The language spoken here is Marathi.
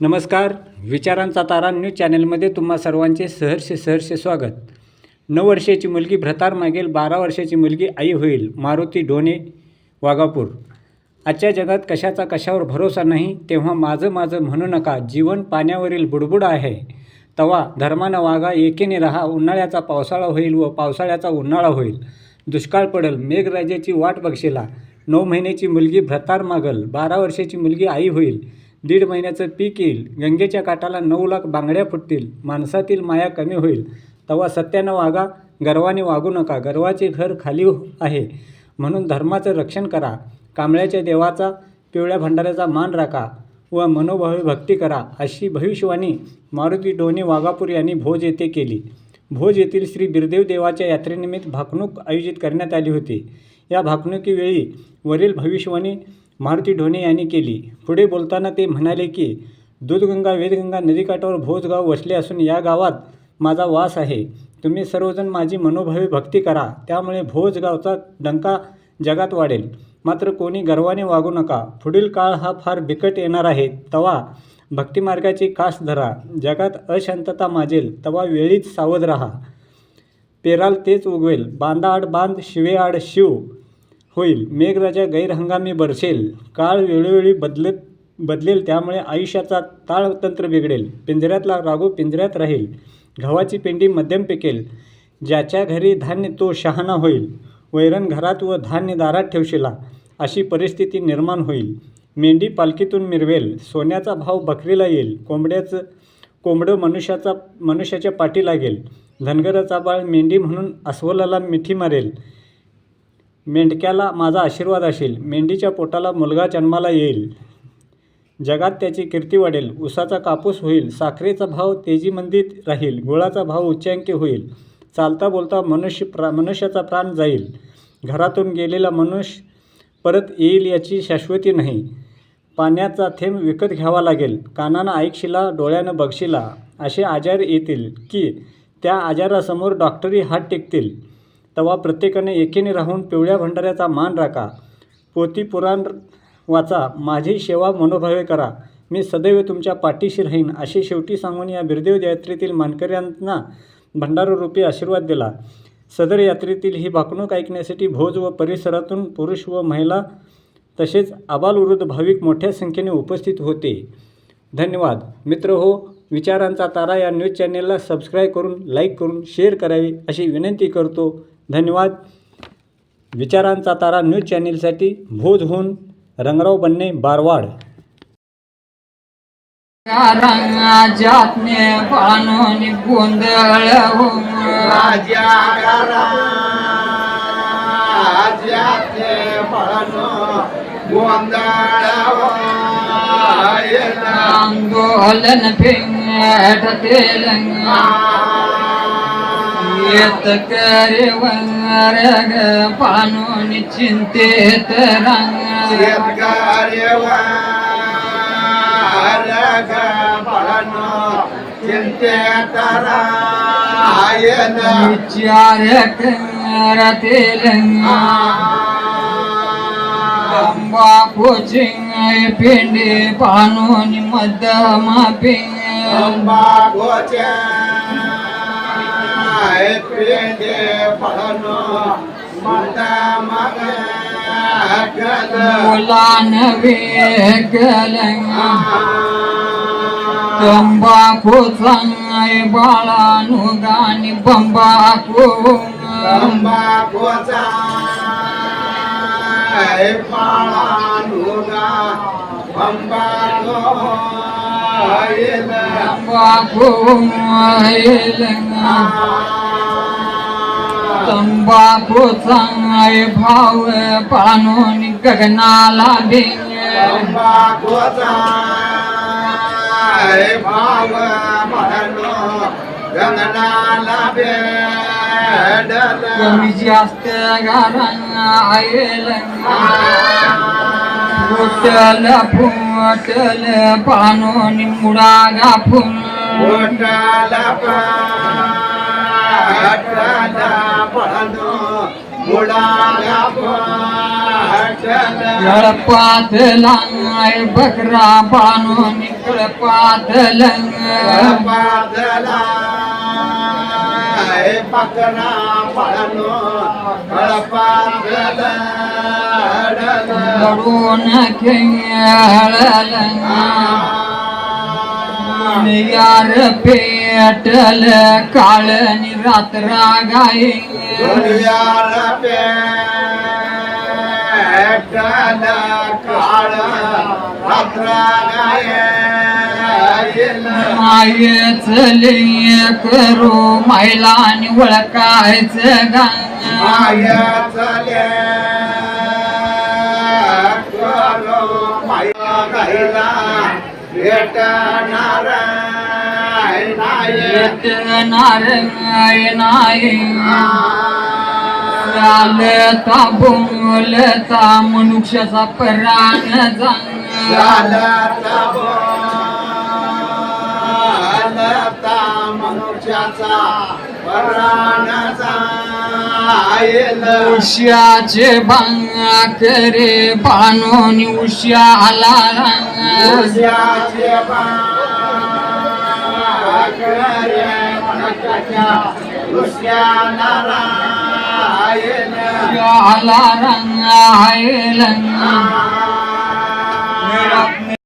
नमस्कार विचारांचा तारा न्यूज चॅनलमध्ये तुम्हा सर्वांचे सहर्ष सहर्ष स्वागत. नऊ वर्षाची मुलगी भ्रतार मागेल बारा वर्षाची मुलगी आई होईल मारुती ढोणे वाघापूर आजच्या जगात कशाचा कशावर भरोसा नाही तेव्हा माझं माझं म्हणू नका जीवन पाण्यावरील बुडबुड आहे. तवा धर्मानं वागा एकेने राहा उन्हाळ्याचा पावसाळा होईल व पावसाळ्याचा उन्हाळा होईल. दुष्काळ पडेल मेघराजाची वाट बघशीला. नऊ महिन्याची मुलगी भ्रतार मागल बारा वर्षाची मुलगी आई होईल. दीड महिन्याचं पीक येईल. गंगेच्या काठाला नऊ लाख बांगड्या फुटतील. माणसातील माया कमी होईल. तवा सत्यानं वागा गर्वाने वागू नका. गर्वाचे घर खाली आहे. म्हणून धर्माचं रक्षण करा. कांबळ्याच्या देवाचा पिवळ्या भंडाऱ्याचा मान राखा व मनोभावे भक्ती करा अशी भविष्यवाणी मारुती डोने वाघापूर यांनी भोज येथे केली. भोज येथील श्री बिरदेव देवाच्या यात्रेनिमित्त भाकणूक आयोजित करण्यात आली होती. या भाकणुकीवेळी वरील भविष्यवाणी मारुती ढोणे यांनी केली. पुढे बोलताना ते म्हणाले की दूधगंगा वेदगंगा नदीकाठावर भोजगाव वसले असून या गावात माझा वास आहे. तुम्ही सर्वजण माझी मनोभावी भक्ती करा. त्यामुळे भोजगावचा डंका जगात वाढेल. मात्र कोणी गर्वाने वागू नका. पुढील काळ हा फार बिकट येणार आहे. तवा भक्तिमार्गाची कास धरा. जगात अशांतता माजेल. तवा वेळीच सावध राहा. पेराल तेच उगवेल. बांधाआड बांध शिवेआड शिव. होईल. मेघराजा गैरहंगामी बरसेल. काळ वेळोवेळी बदलत बदलेल त्यामुळे आयुष्याचा ताळतंत्र बिघडेल. पिंजऱ्यातला रागू पिंजऱ्यात राहील. गव्हाची पेंडी मध्यम पिकेल. ज्याच्या घरी धान्य तो शहाणा होईल. वैरण घरात व धान्य दारात ठेवशिला अशी परिस्थिती निर्माण होईल. मेंढी पालखीतून मिरवेल. सोन्याचा भाव बकरीला येईल. कोंबड्याचं कोंबडं मनुष्याचा मनुष्याच्या पाठी लागेल धनगराचा बाळ मेंढी म्हणून अस्वलाला मिठी मारेल. मेंढक्याला माझा आशीर्वाद असेल. मेंढीच्या पोटाला मुलगा जन्माला येईल. जगात त्याची कीर्ती वाढेल. उसाचा कापूस होईल. साखरेचा भाव तेजीमंदीत राहील. गुळाचा भाव उच्चांकी होईल. चालता बोलता मनुष्य प्रा मनुष्याचा प्राण जाईल. घरातून गेलेला मनुष्य परत येईल याची शाश्वती नाही. पाण्याचा थेंब विकत घ्यावा लागेल. कानानं ऐकशिला डोळ्यानं बघशिला. असे आजार येतील की त्या आजारासमोर डॉक्टरी हात टेकतील. तेव्हा प्रत्येकाने एकीने राहून पिवळ्या भंडाऱ्याचा मान राखा. पोती पुराण वाचा माझी सेवा मनोभावे करा. मी सदैव तुमच्या पाठीशी राहीन असे शेवटी सांगून या बिरदेव यात्रेतील मानकऱ्यांना भंडाररूपी आशीर्वाद दिला. सदर यात्रेतील ही भाकणूक ऐकण्यासाठी भोज व परिसरातून पुरुष व महिला तसेच आबालवृद्ध भाविक मोठ्या संख्येने उपस्थित होते. धन्यवाद. मित्र हो विचारांचा तारा या न्यूज चॅनेलला सबस्क्राईब करून लाईक करून शेअर करावी अशी विनंती करतो. धन्यवाद. विचारांचा तारा न्यूज चॅनेलसाठी भोजहून रंगराव बन्ने बारवाड. राज्यातने पाणोनी गोंधळ राजा आंदोलन तेलंगा. येत करे वर पाणोनी चिंतेत रंग. चिंतेत विचार कर तेलंगा तंबाखू चिंग पिंडी पाणोनी मध्यमा पिंग Ah. ai pende palano mata maga gala mulan ve galanga bamba putran ai balanu gani bamba ko ತಂಬಾಕು ತಂಬಾಕು ಸಂಗೈ ಭಾವ ಪಾನು ಗಗನಾ ಲಾಭೇಂಗೆ ತಂಬಾಕು ಸಂಗೈ ಭಾವ ಪಾನು ಗಗನಾ ಲಾಭೇ ಕಮಿ ಜಾಸ್ತಿ ಗರಂಗ ಆಯಲಂಗ फुटल फुटल पाणून मुडा गाफून मोठाला पाटाला पळनो मुडाला पाटला कळपातला बकरा बांधून कळपातलं बादला पकना पळनो खेळलं यार पेटल काळ नि रात्रा गाय दुनियार पेटल काळ रात्रा गाय मायच करू करो माया गायला भेटणार नाही. येतणार नाही. चालता बोलता मनुष्याचा प्राण जाण. मनुष्याचा प्राणाचा उश्याचे बांगा करे बाणून उश्याला उश्याचे बाकरे मनुष्याच्या उश्याला रायन उश्याला रंग आहे